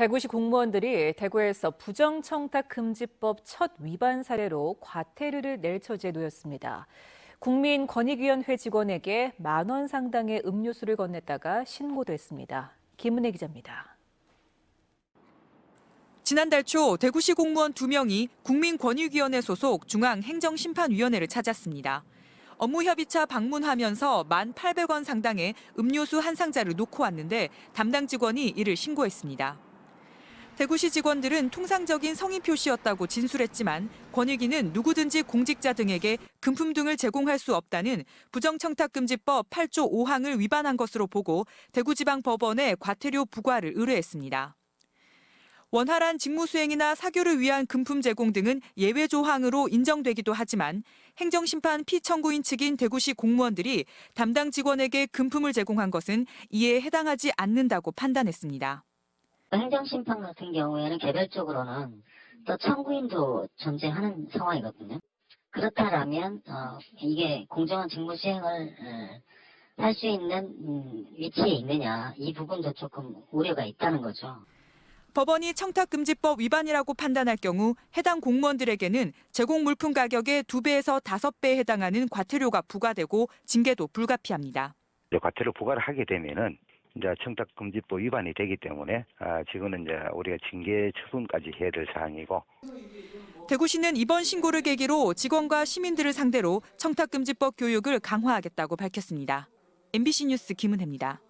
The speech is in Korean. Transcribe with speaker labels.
Speaker 1: 대구시 공무원들이 대구에서 부정청탁금지법 첫 위반 사례로 과태료를 낼 처지에 놓였습니다. 국민권익위원회 직원에게 만 원 상당의 음료수를 건넸다가 신고됐습니다. 김은혜 기자입니다.
Speaker 2: 지난달 초 대구시 공무원 2명이 국민권익위원회 소속 중앙행정심판위원회를 찾았습니다. 업무협의차 방문하면서 1,800원 상당의 음료수 한 상자를 놓고 왔는데 담당 직원이 이를 신고했습니다. 대구시 직원들은 통상적인 성의 표시였다고 진술했지만 권익위는 누구든지 공직자 등에게 금품 등을 제공할 수 없다는 부정청탁금지법 8조 5항을 위반한 것으로 보고 대구지방법원에 과태료 부과를 의뢰했습니다. 원활한 직무 수행이나 사교를 위한 금품 제공 등은 예외 조항으로 인정되기도 하지만 행정심판 피청구인 측인 대구시 공무원들이 담당 직원에게 금품을 제공한 것은 이에 해당하지 않는다고 판단했습니다.
Speaker 3: 행정심판 같은 경우에는 개별적으로는 또 청구인도 존재하는 상황이거든요. 그렇다면 어, 이게 공정한 직무 수행을 할 수 있는 음, 위치에 있느냐 이 부분도 조금 우려가 있다는 거죠.
Speaker 2: 법원이 청탁금지법 위반이라고 판단할 경우 해당 공무원들에게는 제공 물품 가격의 2배에서 5배에 해당하는 과태료가 부과되고 징계도 불가피합니다.
Speaker 4: 과태료 부과를 하게 되면은 이제 청탁금지법 위반이 되기 때문에 아, 지금은 이제 우리가 징계 처분까지 해야 될 사항이고
Speaker 2: 대구시는 이번 신고를 계기로 직원과 시민들을 상대로 청탁금지법 교육을 강화하겠다고 밝혔습니다. MBC 뉴스 김은혜입니다.